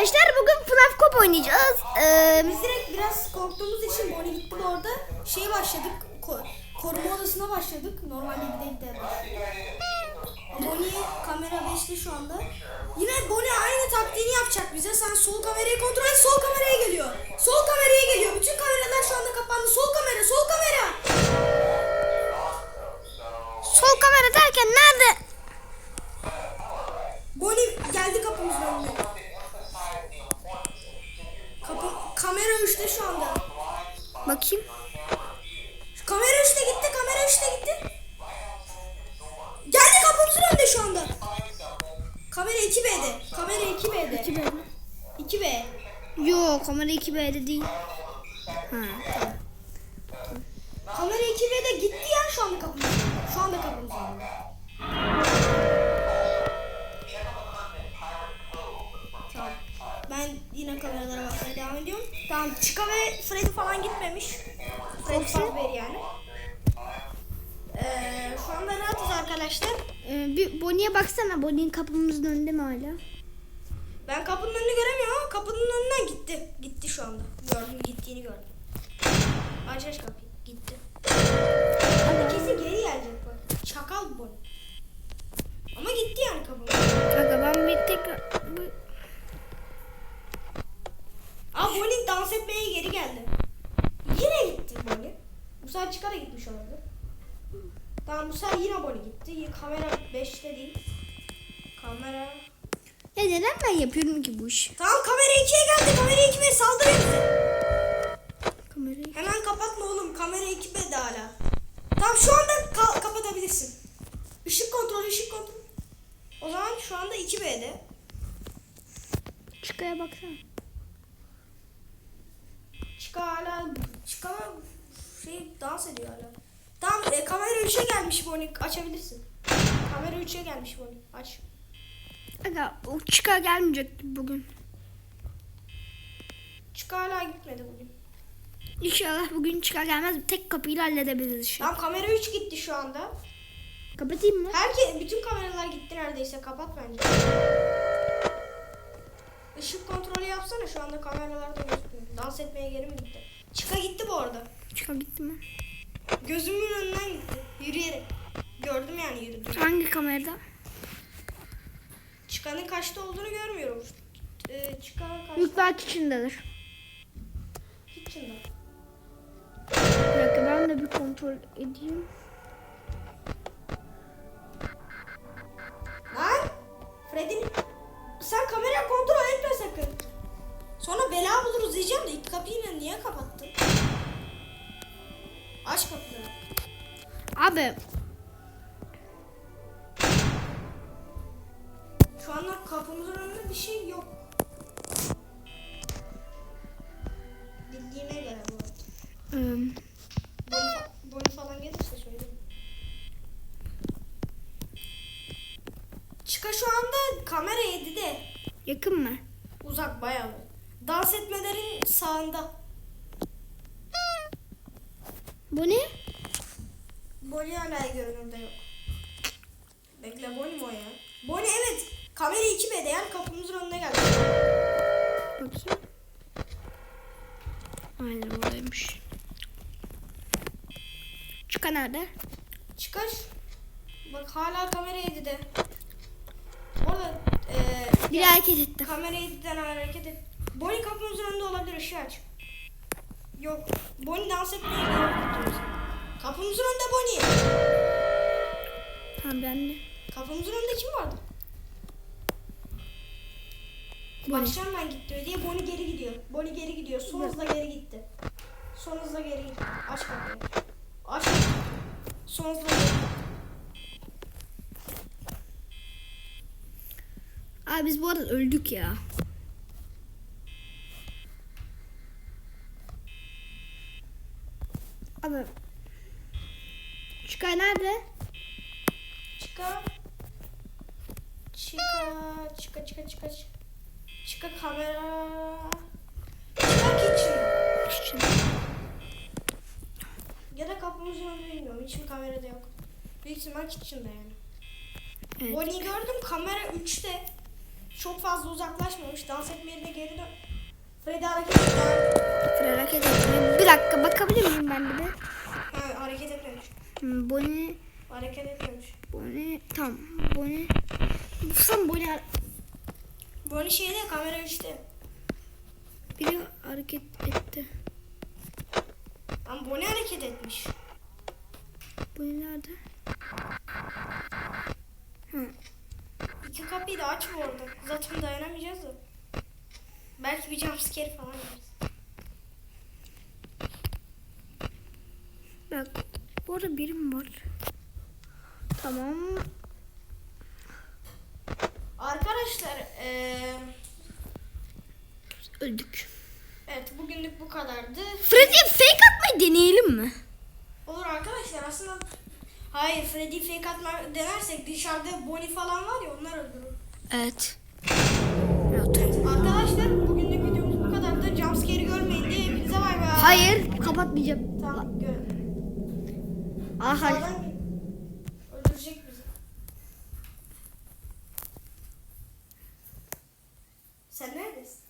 arkadaşlar bugün FNAF Cop oynayacağız. Ee, Biz direkt biraz korktuğumuz için Bonnie gitti bu arada. Şey başladık. ko- koruma odasına başladık. Normalde bir de Bonnie kamera 5'te şu anda. Yine Bonnie aynı taktiğini yapacak bize. Sen sol kamerayı kontrol et. Sol kameraya geliyor. Sol kameraya geliyor. Bütün kameralar şu anda kapandı. Sol kamera, sol kamera. sol kamera derken nerede? Kamera 2B'de. 2B. 2B. Yo kamera 2B'de değil. Ha, tamam. Kamera 2B'de gitti ya şu anda önünde. Şu anda önünde. Tamam. Ben yine kameralara bakmaya devam ediyorum. Tamam Chica ve Freddy falan gitmemiş. Freddy Fazbear yani. Ee, şu anda rahatız arkadaşlar. Ee, bir Bonnie'ye baksana. Bonnie'nin kapımızın önünde mi hala? Ben kapının önünü göremiyorum ama kapının önünden gitti. Gitti şu anda. Gördüm gittiğini gördüm. Aç aç kapıyı. Gitti. Abi kesin geri gelecek bu. Çakal bu. Ama gitti yani kapının. Aga ben bir tekrar... bu- Aa Bonnie dans etmeye geri geldi. Yine gitti Bonnie. Bu sefer çıkara gitmiş olabilir. Tamam bu sefer yine Bonnie gitti. Kamera 5'te değil. Kamera... Ya neden ben yapıyorum ki bu işi? Tamam kamera 2'ye geldi. Kamera 2'ye saldırıyor bize. Kamerayı. Hemen kapatma oğlum. Kamera 2B'de hala. Tamam şu anda ka- kapatabilirsin. Işık kontrol, ışık kontrol. O zaman şu anda 2B'de. Çıkaya baksana. Çıka hala çıka şey dans ediyor hala. Tamam e, kamera 3'e gelmiş Bonnie. Açabilirsin. Kamera 3'e gelmiş Bonnie. Aç. Aga o çıka gelmeyecek bugün. Çıka hala gitmedi bugün. İnşallah bugün çıka gelmez. Tek kapıyla halledebiliriz işi. Tamam kamera 3 gitti şu anda. Kapatayım mı? Herke bütün kameralar gitti neredeyse. Kapat bence. Işık kontrolü yapsana şu anda kameralar da gözükmüyor. Dans etmeye geri mi gitti? Çıka gitti bu arada. Çıka gitti mi? Gözümün önünden gitti. Yürüyerek. Gördüm yani yürüdü. Hangi kamerada? Çıkanın kaçta olduğunu görmüyorum. Ee, çıkan kaçta? Büyük belki içindedir. Kitchen'da. Bir dakika ben de bir kontrol edeyim. Lan! Fred'in... Sen kamera kontrol etme sakın. Sonra bela buluruz diyeceğim de ilk kapıyı niye kapattın? Aç kapıyı. Abi kapımızın önünde bir şey yok. Bildiğine göre bu. Boyu, fa- boyu falan gelirse söyleyeyim. Çıka şu anda kamera 7'de. yakın mı? Uzak bayağı. Dans etmelerin sağında. Bu ne? Bonnie hala görünürde yok. Bekle Bonnie mi o ya? Bonnie evet. Kamera 2B'de yani kapımızın önüne geldi. Bakayım. Aynen buradaymış. Çıka nerede? Çıkar. Bak hala kamera 7'de. Orada eee Bir hareket etti. kamera 7'den hareket et. Bonnie kapımızın önünde olabilir ışığı aç. Yok. Bonnie dans etmeye. Kapımızın önünde Bonnie. Tamam ben de. Kapımızın önünde kim vardı? Bonnie. Ben gitti diye Bonnie geri gidiyor. Bonnie geri gidiyor. Son hızla geri gitti. Son hızla geri gitti. Aç kapıyı. Aç. Son hızla geri gitti. Abi biz bu arada öldük ya. Abi. Çıka nerede? Çıka. Çıka. Çıka çıka çıka. çıka. Çıka kamera. Çıka kitchen. Kitchen. Ya da kapımızın önünde bilmiyorum. Hiçbir kamerada yok. Büyük ihtimal kitchen'da yani. Evet. Bonnie'yi gördüm kamera 3'te. çok fazla uzaklaşmamış. Dans etme yerine geri dön. Freddy hareket etti. Fred hareket etmiyor. Bir dakika bakabilir miyim ben bir de? Ha, hareket etmemiş. Hmm, Bonnie, Hareket etmemiş. Bonnie, tamam. Bonnie. Sen Bonnie Bonnie şeyde kamera 3'te. biri hareket etti. Ama Bonnie hareket etmiş. Bonnie nerede? Hı. İki kapıyı da aç bu arada. Zaten dayanamayacağız da. Belki bir jumpscare falan yeriz. Bak burada birim var. Tamam. Arkadaşlar eee Öldük. evet bugünlük bu kadardı. Freddy'ye fake atmayı deneyelim mi? Olur arkadaşlar aslında hayır Freddy fake atma denersek dışarıda Bonnie falan var ya onlar öldürür. Evet. Arkadaşlar bugünlük videomuz bu kadardı. Jumpscare'i görmeyin diye hepinize bay bay. Hayır kapatmayacağım. Tamam gör. Aha. Sağdan gel. Öldürecek bizi. Sen neredesin?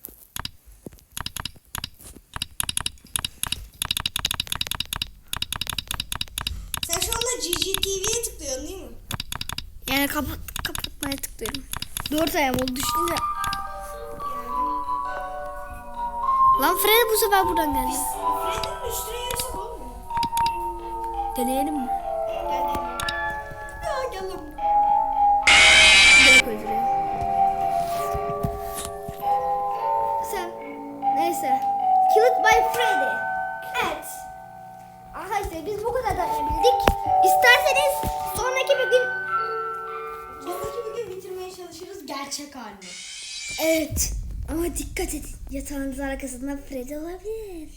Sen şu anda GGTV'ye tıklıyorsun değil mi? Yani kapat kapatmaya tıklıyorum. Dört ayağım oldu düşünce. Lan Fred bu sefer buradan geldi. Deneyelim mi? Gerçek halini. Evet. Ama dikkat et. Yatağınızın arkasında Freddy olabilir.